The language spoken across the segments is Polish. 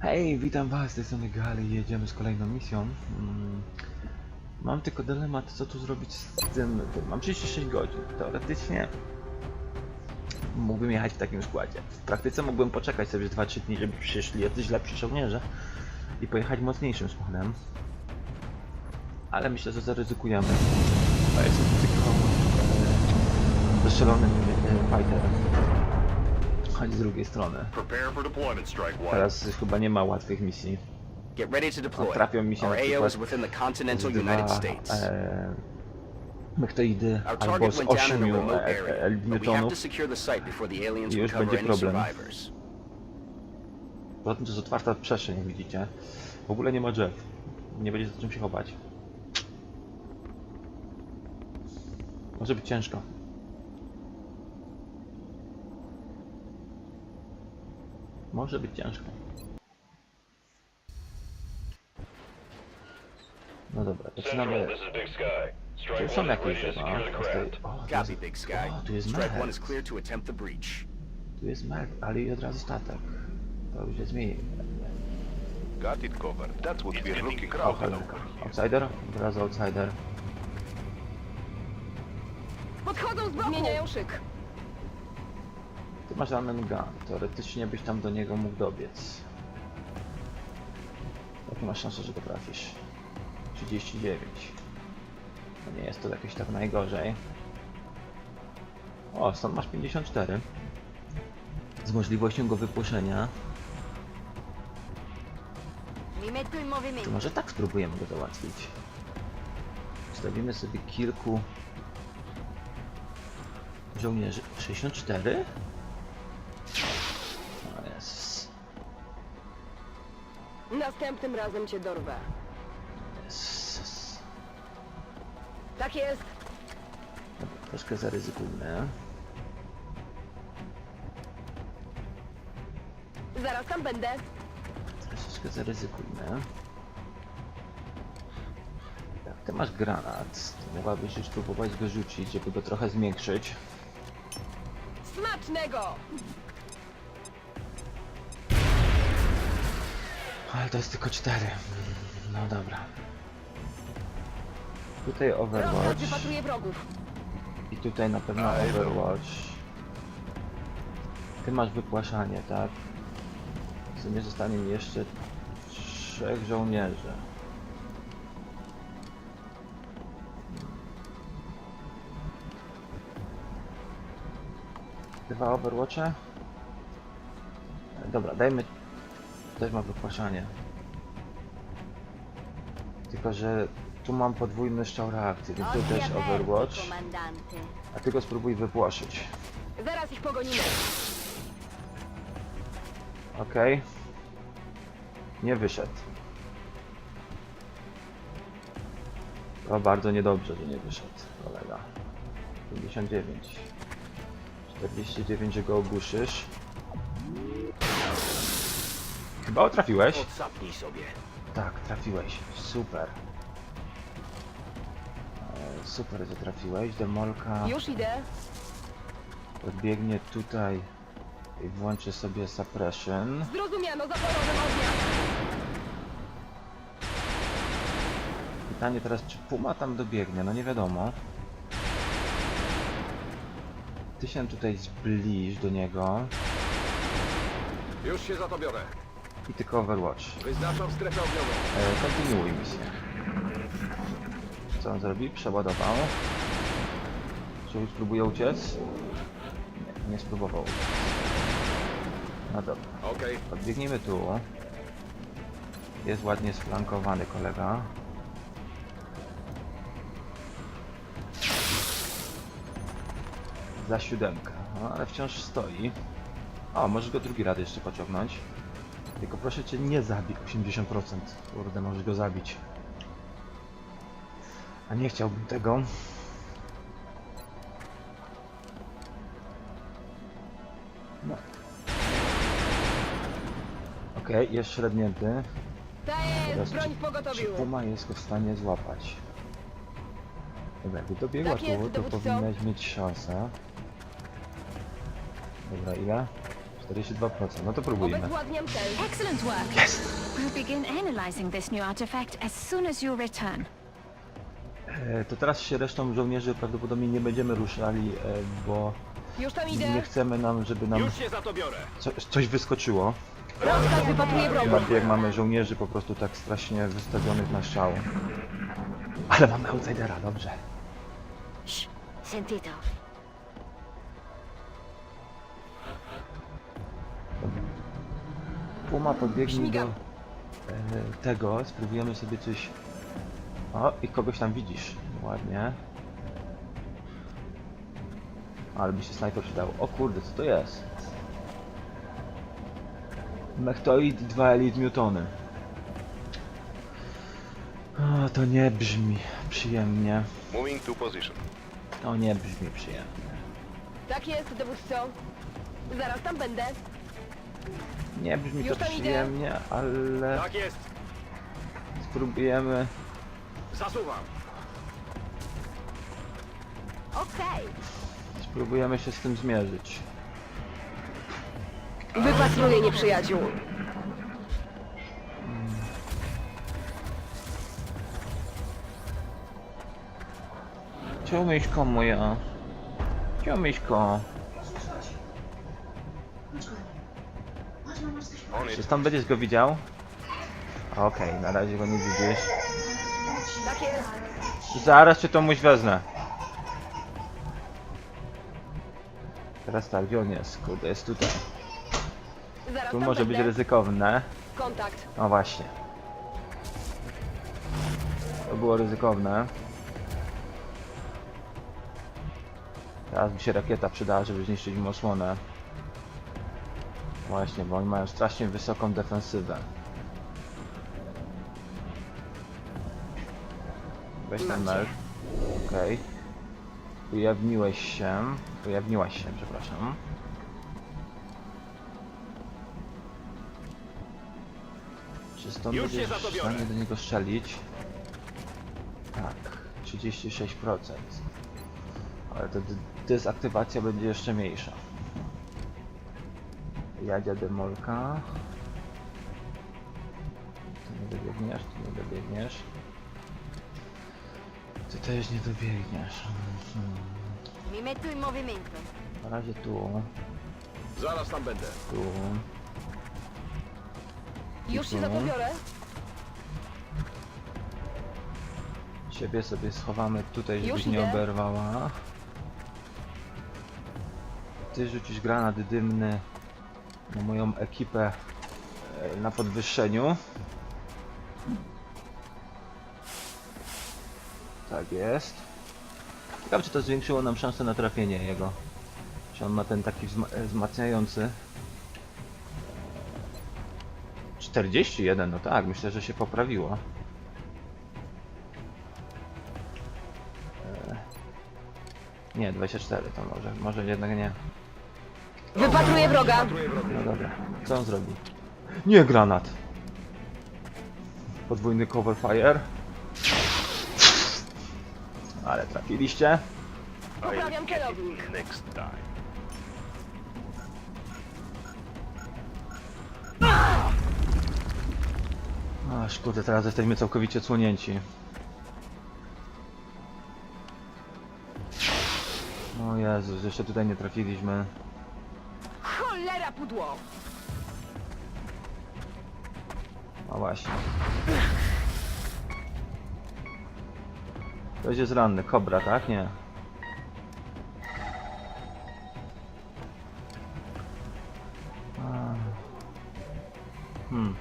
Hej, witam was, z tej strony Gali i jedziemy z kolejną misją. Mm, Mam tylko dylemat, co tu zrobić z tym... Mam 36 godzin. Teoretycznie mógłbym jechać w takim składzie. W praktyce mógłbym poczekać sobie 2-3 dni, żeby przyszli jacyś lepsi żołnierze i pojechać mocniejszym składem. Ale myślę, że zaryzykujemy. A jestem tylko e, zestrzelonym e, fighterem. Z drugiej strony. Teraz chyba nie ma łatwych misji. Get ready to deploy. Trafią mi się Our na AO przykład is within the continental Dwa, United States. e, mechtoidy Our albo z went down in a 8 remote e, area, e, but we have to Newtonów. secure the site before the aliens I już będzie problem. Poza tym to jest otwarta przestrzeń, jak widzicie. W ogóle nie ma drzew. Nie będzie za czym się chować. Może być ciężko. Może być ciężko. No dobra, zaczynamy. Tu są jakieś the O, tu Copy, jest- Big Sky. O, tu jest Strike mech. one is clear to attempt the breach. Tu jest mech, ale i od razu statek. To już jest mi. Got it covered. That's what we're looking O. Outsider? Od razu outsider. Podchodzą z boku! Zmieniają szyk. Ty masz ramen gun. Teoretycznie byś tam do niego mógł dobiec. Jakie masz szansę, że go trafisz? 39. No nie jest to jakieś tak najgorzej. O, stąd masz 54. Z możliwością go wypuszczenia. To może tak spróbujemy go załatwić. Wstawimy sobie kilku żołnierzy. 64? Następnym razem cię dorwę. Tak jest. Troszkę zaryzykujmy. Zaraz tam będę. Troszeczkę zaryzykujmy. Jak ty masz granat, to mogłabyś już próbować go rzucić, żeby go trochę zmiękczyć. Smacznego! Ale to jest tylko 4. No dobra. Tutaj Overwatch. wypatruje wrogów. I tutaj na pewno Overwatch. Ty masz wypłaszanie, tak? W sumie zostanie mi jeszcze trzech żołnierzy. Dwa Overwatche? E, Dobra, dajmy... Też ma wypłaszanie. Tylko, że tu mam podwójny strzał reakcji, więc tu też Overwatch. A ty go spróbuj wypłoszyć. Zaraz ich pogonimy. Okej. Nie wyszedł. To bardzo niedobrze, że nie wyszedł, kolega. 59. 49, że go ogłuszysz. Chyba trafiłeś? Odsapnij sobie. Tak, trafiłeś. Super. E, Super, że trafiłeś. Demolka Już idę. podbiegnie tutaj i włączy sobie suppression. Zrozumiano zaporowym ognia. Pytanie teraz, czy Puma tam dobiegnie? No nie wiadomo. Ty się tutaj zbliż do niego Już się za to biorę. I tylko Overwatch. Wyznaczam strefę ogniową. E, kontynuuj misję. Co on zrobi? Przeładował. Czy już spróbuje uciec? Nie, nie spróbował. No dobra. Okej. Podbiegniemy tu. Jest ładnie sflankowany kolega. Za siódemkę. No, ale wciąż stoi. O, możesz go drugi raz jeszcze pociągnąć. Tylko proszę cię nie zabij 80%. Kurde, możesz go zabić. A nie chciałbym tego. No. Okej, jest średnięty. Teraz jest, broń Czy pogotowiu. Puma jest go w stanie złapać? Dobra, jakby dobiegła Tak tu, to powinnaś mieć szansę. Dobra, ile? 42%, no to próbujmy. Obezwładniam cel. Excellent work. We'll begin analyzing this new artifact as soon as you return. E, to teraz się resztą żołnierzy prawdopodobnie nie będziemy ruszali, e, bo Już tam nie idę. chcemy nam, żeby nam Już się za to biorę. co, coś wyskoczyło. Rozkaz wrogów. bardziej jak mamy żołnierzy po prostu tak strasznie wystawionych na strzał. Ale mamy outsidera, dobrze. Sentito. Puma podbiegnie do e, tego, spróbujemy sobie coś... O, i kogoś tam widzisz. Ładnie. Ale by się snajper przydał. O kurde, co to jest? Mechtoid 2 Elite Newtony. O, to nie brzmi przyjemnie. Moving to position. To nie brzmi przyjemnie. Tak jest, dowódco. Zaraz tam będę. Nie brzmi to Już tam idę. przyjemnie, ale Tak jest. spróbujemy Zasuwam. Okej. spróbujemy się z tym zmierzyć. Wypatruję nieprzyjaciół. Ciąmiśko moja. Ciąmiśko. On Czy tam będziesz go widział? Okej, na razie go nie widzisz. Tak jest. Zaraz cię tomuś wezmę. Teraz tak, gdzie on jest? Kurde, jest tutaj. Zaraz Tu tam może być będę. ryzykowne. Kontakt. O właśnie. To było ryzykowne. Teraz by się rakieta przydała, żeby zniszczyć mu osłonę. Właśnie, bo oni mają strasznie wysoką defensywę. Weź ten merk. Okej. Ujawniłeś się. Ujawniłaś się, przepraszam. Czy stąd Już się będziesz za to w biorę. stanie do niego strzelić? Tak, 36%. Ale to dezaktywacja będzie jeszcze mniejsza. Jadzia demolka. Tu nie dobiegniesz, tu nie dobiegniesz. Ty też nie dobiegniesz. Mi metto in movimento. Na razie tu, Zaraz tam będę. tu. Już się za to biorę. Ciebie sobie schowamy tutaj, Już żebyś nie idę. oberwała. Ty rzucisz granat dymny na moją ekipę e, na podwyższeniu. Tak jest. Ciekawe, czy to zwiększyło nam szansę na trafienie jego. Czy on ma ten taki e, wzmacniający. 41, no tak, myślę, że się poprawiło. Nie, 24 to może, może jednak nie. Wypatruję wroga. No dobra, co on zrobi? Nie granat! Podwójny cover fire. Ale trafiliście. Poprawiam celownik. Next time. Aż kurde, teraz jesteśmy całkowicie odsłonięci. O Jezus, jeszcze tutaj nie trafiliśmy. Cholera pudło. O właśnie. Ktoś jest ranny, kobra, tak? Nie. A. Hmm.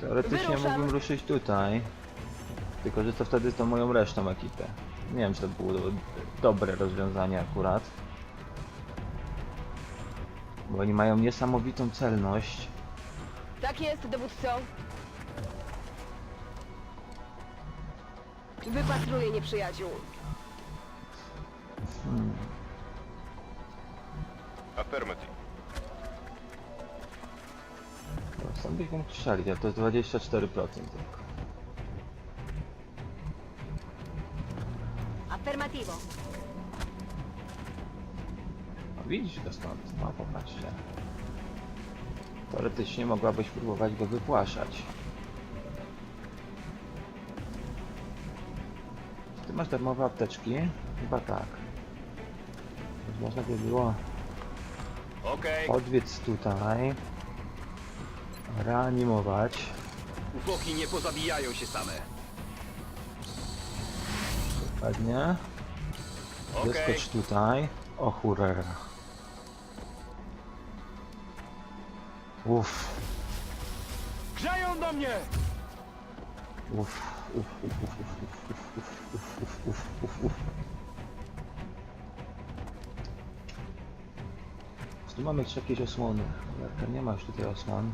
Teoretycznie Wyruszam. mógłbym ruszyć tutaj. Tylko, że to wtedy to moją resztą ekipę. Nie wiem, czy to było do- dobre rozwiązanie akurat. Bo oni mają niesamowitą celność. Tak jest, dowódco. Wypatruję nieprzyjaciół. Affirmative. No, Sam strzelić, ale to jest 24% tylko. Widzisz go stąd, no popatrzcie. Teoretycznie mogłabyś próbować go wypłaszać. Czy ty masz darmowe apteczki? Chyba tak. Więc można by było Okej. odwiedź tutaj. Reanimować. Ufoki nie pozabijają się same. Dokładnie. Okej. Wyskocz tutaj. O cholera. Uff. grzeją do mnie! Uff. uff, uf, uf, uf, uf, uf, uf. Tu mamy jeszcze jakieś osłony. Jaka nie ma już tutaj osłon.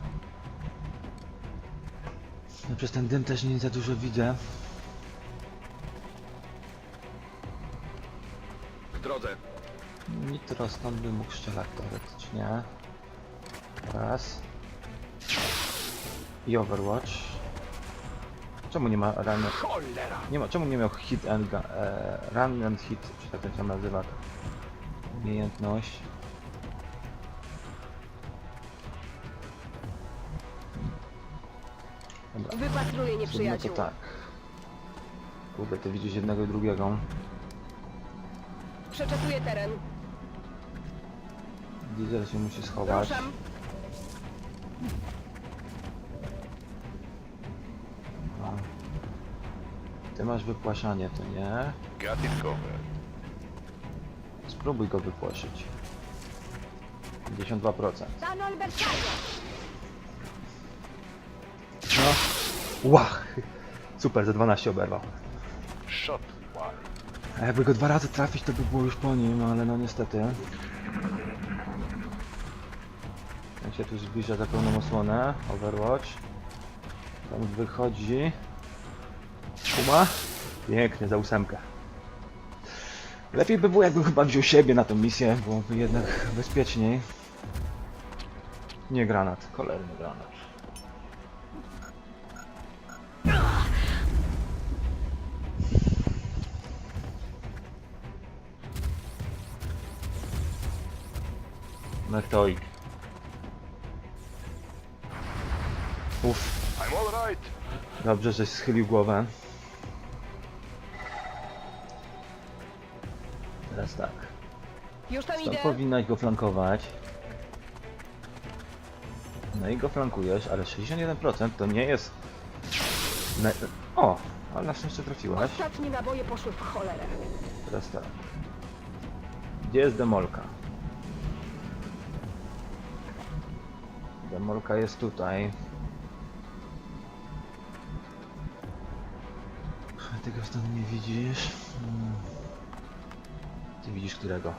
No przez ten dym też nie za dużo widzę. W drodze. Nitro stąd bym mógł strzelać teoretycznie. Raz. I Overwatch. Czemu nie ma run... Nie ma, czemu nie miał hit and gun, e, run and hit, czy tak to się nazywa? Umiejętność. Dobra, Wypatruję zróbmy to nieprzyjaciół. tak. Kurde, ty widzisz jednego i drugiego. Przeczekuję teren. Diesel się musi schować. Ruszam. Ty masz wypłaszanie, to nie? Got it covered. Spróbuj go wypłaszyć. 52%. Stan Albertario. No. Łach! Super, za 12 oberwał. Shot wide. A jakby go dwa razy trafić, to by było już po nim, ale no niestety. Jak się tu zbliża za pełną osłonę, Overwatch. Tam wychodzi. Kuma. Pięknie, za ósemkę. Lepiej by było, jakbym chyba wziął siebie na tą misję, byłoby jednak bezpieczniej. Nie granat, kolejny granat. Metoik. Uff, dobrze, żeś schylił głowę. Teraz tak. Już tam Stąd idę. powinnaś go flankować. No i go flankujesz, ale 61% to nie jest... Na... O, ale na szczęście trafiłaś. Ostatnie naboje poszły w cholerę. Teraz tak. Gdzie jest demolka? Demolka jest tutaj. Ty go stąd nie widzisz. Hmm. Ty widzisz którego?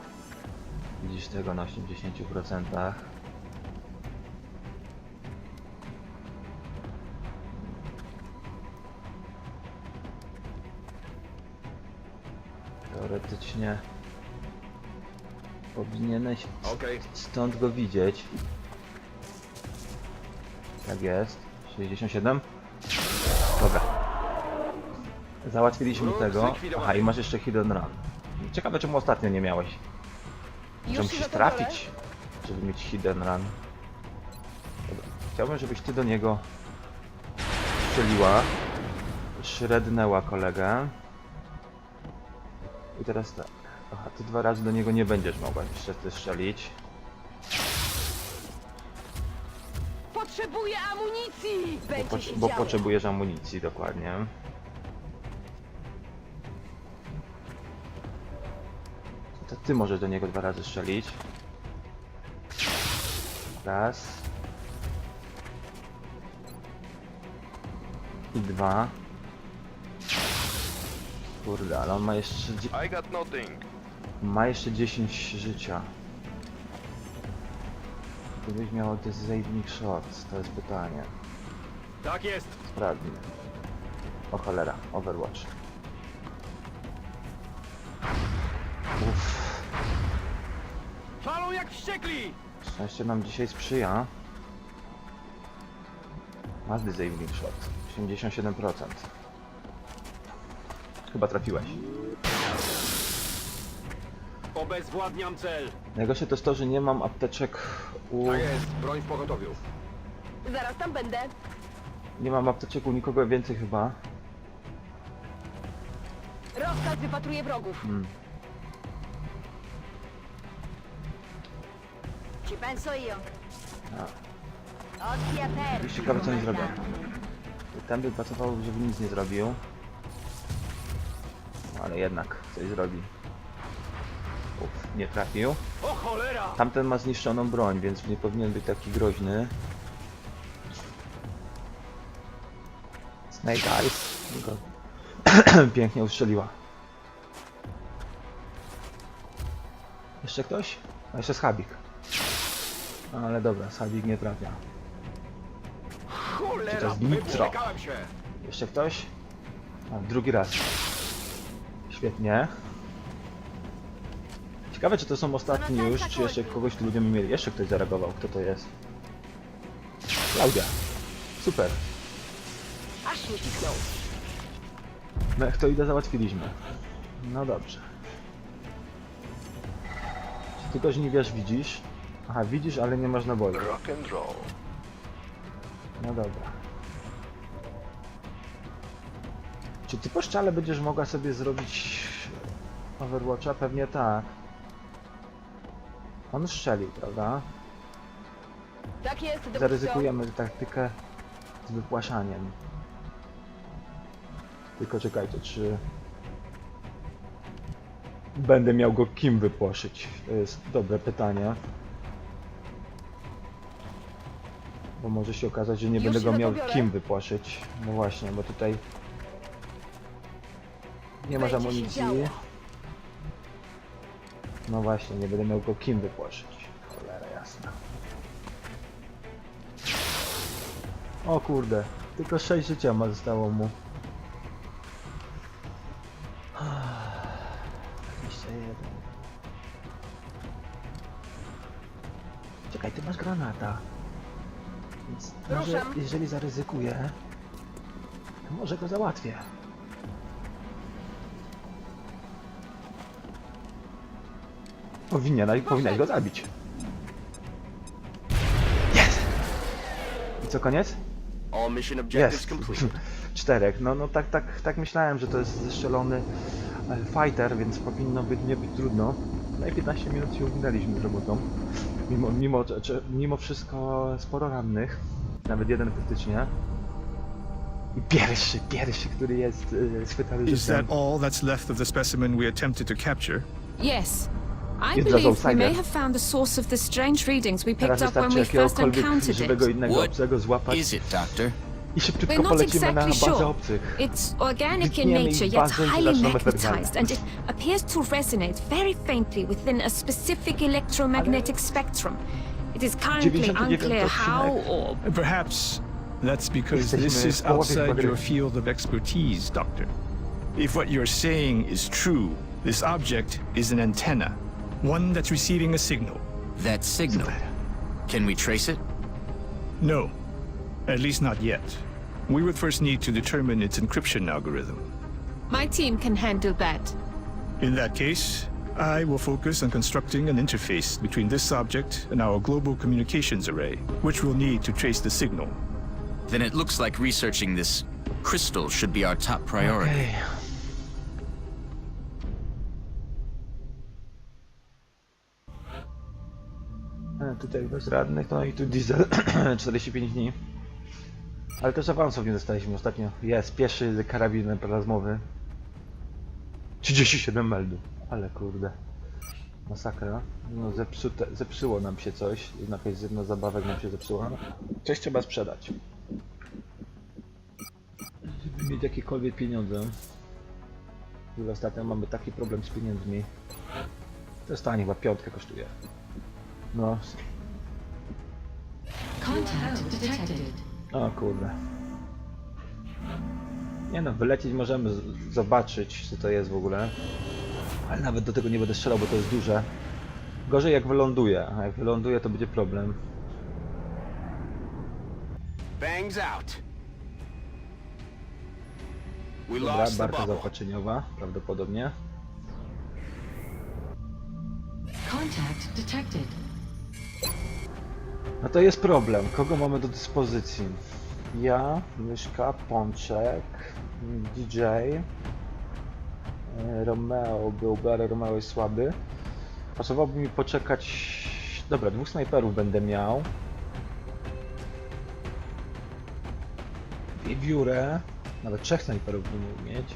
Widzisz tego na 80%. Teoretycznie powinieneś Okej. stąd go widzieć. Tak jest. 67? Dobra. Załatwiliśmy tego. Aha, i masz jeszcze hidden run. Ciekawe czemu ostatnio nie miałeś. Że się musisz biorę. trafić, żeby mieć hidden run. Dobra. Chciałbym, żebyś ty do niego strzeliła. Shrednęła kolegę. I teraz tak. Aha, ty dwa razy do niego nie będziesz mogła niestety strzelić. Potrzebuję amunicji! Bo, Będzie potrze- się bo działo. potrzebujesz amunicji, dokładnie. Ty możesz do niego dwa razy strzelić. Raz. I dwa. Kurde, ale on ma jeszcze, I got nothing. ma jeszcze 10 życia. Gdybyś miał disabling shot, to jest pytanie. Tak jest. Sprawdźmy. O cholera, Overwatch. Uff, Jak wściekli! szczęście nam dzisiaj sprzyja. Masz disabling shot. 87%. Chyba trafiłeś. Obezwładniam cel. Najgorsze to jest to, że nie mam apteczek u... Tak jest, broń w pogotowiu. Zaraz tam będę. Nie mam apteczek u nikogo więcej chyba. Rozkaz wypatruje wrogów. Hmm. Już ciekawe co oni zrobią. Ten by pracował, żeby nic nie zrobił. Ale jednak coś zrobi. Uf, nie trafił. O cholera! Tamten ma zniszczoną broń, więc nie powinien być taki groźny. Snake Eyes. Go. Pięknie ustrzeliła. Jeszcze ktoś? A jeszcze Schabik. Ale dobra, Schabik nie trafia. Czy to Cholera! jest nitro? Się! Jeszcze ktoś? A, drugi raz. Świetnie. Ciekawe, czy to są ostatni już, czy jeszcze kogoś tu będziemy mieli. Jeszcze ktoś zareagował. Kto to jest? Klaudia. Super. Aż mi piknął. Mech to ile załatwiliśmy. No dobrze. Czy ty nie wiesz, widzisz? Aha, widzisz, ale nie masz naboju. Rock and roll. No dobra. Czy ty po szczale będziesz mogła sobie zrobić Overwatcha? Pewnie tak. On strzelił, prawda? Tak jest, dowódco. Zaryzykujemy taktykę z wypłaszaniem. Tylko czekajcie, czy... Będę miał go kim wypłoszyć? To jest dobre pytanie. Bo może się okazać, że nie Już będę go miał kim wypłoszyć. No właśnie, bo tutaj... Nie masz Będzie się amunicji. działo. No właśnie, nie będę miał go kim wypłoszyć. Cholera jasna. O kurde, tylko 6 życia ma zostało mu. 21. Czekaj, ty masz granata. Więc może Ruszam. jeżeli zaryzykuję, to może go załatwię. Powinien, powinnaś go zabić. Jest! I co, koniec? All mission objectives Jest! complete. Czterech. No, no tak, tak, tak myślałem, że to jest zestrzelony e, fighter, więc powinno być nie być trudno. No i 15 minut się uwinęliśmy z robotą. Mimo, mimo, czy- czy- mimo wszystko sporo rannych. Nawet jeden faktycznie. I pierwszy, pierwszy, który jest e, schwytany Is that all that's left of the specimen we attempted to capture? Yes. I Jest believe we may have found the source of the strange readings we Teraz picked up when wystarczy we first jakiegokolwiek encountered żywego it. innego What obcego złapać Is it, Doctor? I szybciutko We're not polecimy na exactly bazę sure. obcych. It's organic in Wytniemy nature, ich yet bazę i highly zaczynamy magnetized, and it appears to resonate very faintly within a specific electromagnetic spectrum. It is currently 99 unclear how odcinek. or Perhaps that's because this is w połowie outside gry. your field of expertise, Doctor. If what you're saying is true, this object is an antenna, one that's receiving a signal. That signal. Can we trace it? No, at least not yet. We would first need to determine its encryption algorithm. my team can handle that. In that case, I will focus on constructing an interface between this object and our global communications array, which we'll need to trace the signal. Then it looks like researching this crystal should be our top priority. Okej. E, ah, Tutaj bezradnych, no i tu diesel 45 dni. Ale też awansów nie dostaliśmy ostatnio. Jest, pierwszy z karabinem plazmowy. 37 meldów. Ale kurde. Masakra. No zepsute, zepsuło nam się coś. Jakaś z jedna zabawek nam się zepsuła. Coś trzeba sprzedać. Żeby mieć jakiekolwiek pieniądze. I ostatnio mamy taki problem z pieniędzmi. To jest tanie, chyba piątkę kosztuje. No. O kurde. Nie no, wylecieć możemy, zobaczyć co to jest w ogóle. Ale nawet do tego nie będę strzelał, bo to jest duże. Gorzej jak wyląduje, a jak wyląduje to będzie problem. Bangs out. Dobra, barka zaopatrzeniowa, prawdopodobnie. Contact detected. No to jest problem. Kogo mamy do dyspozycji? Ja, Myszka, Pączek, DJ, e, Romeo byłby, ale Romeo jest słaby. Pasowałoby mi poczekać... Dobra, dwóch snajperów będę miał. Wiewiórę. Nawet trzech snajperów bym mógł mieć.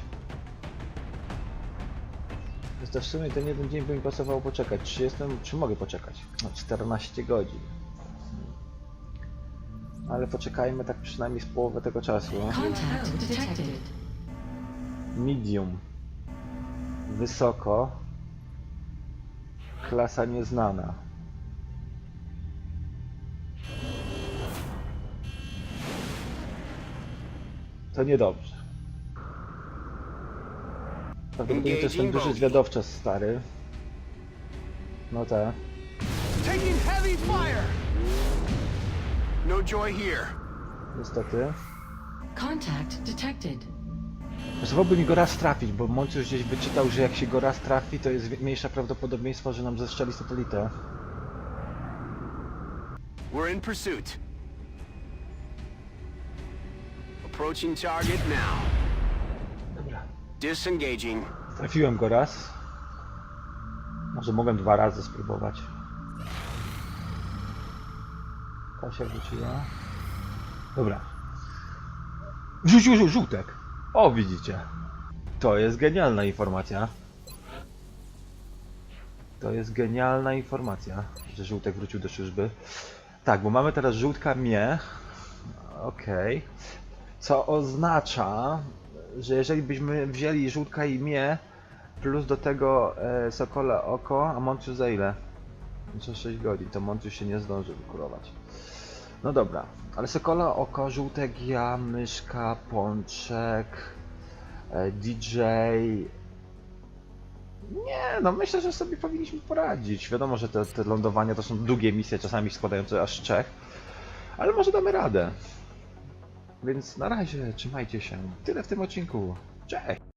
Więc to w sumie ten jeden dzień by mi pasowało poczekać. Czy jestem, czy mogę poczekać? No 14 godzin. Ale poczekajmy tak przynajmniej z połowę tego czasu. Detected. Medium. Wysoko. Klasa nieznana. To niedobrze. Prawdopodobnie to jest ten duży zwiadowczas stary. No tak. Taking heavy fire! No joy here. Niestety. Contact detected. Pasowałoby mi go raz trafić, bo Monciusz gdzieś wyczytał, że jak się go raz trafi, to jest mniejsze prawdopodobieństwo, że nam zestrzeli satelitę. We're in pursuit. Approaching target now. Dobra. Disengaging. Trafiłem go raz. Może mogłem dwa razy spróbować. Kasia wróciła. Dobra. Rzucił żół- żółtek. O, widzicie. To jest genialna informacja. To jest genialna informacja, że żółtek wrócił do służby. Tak, bo mamy teraz żółtka mnie. Okej. Co oznacza, że jeżeli byśmy wzięli żółtka i mnie, plus do tego e, Sokola oko, a Monciu za ile? Za 6 godzin, to Monciu się nie zdąży wykurować. No dobra, ale Sokola oko, żółtek ja, myszka, pączek, e, DJ... Nie, no myślę, że sobie powinniśmy poradzić. Wiadomo, że te, te lądowania to są długie misje, czasami składające aż trzech, ale może damy radę. Więc na razie, trzymajcie się. Tyle w tym odcinku. Cześć!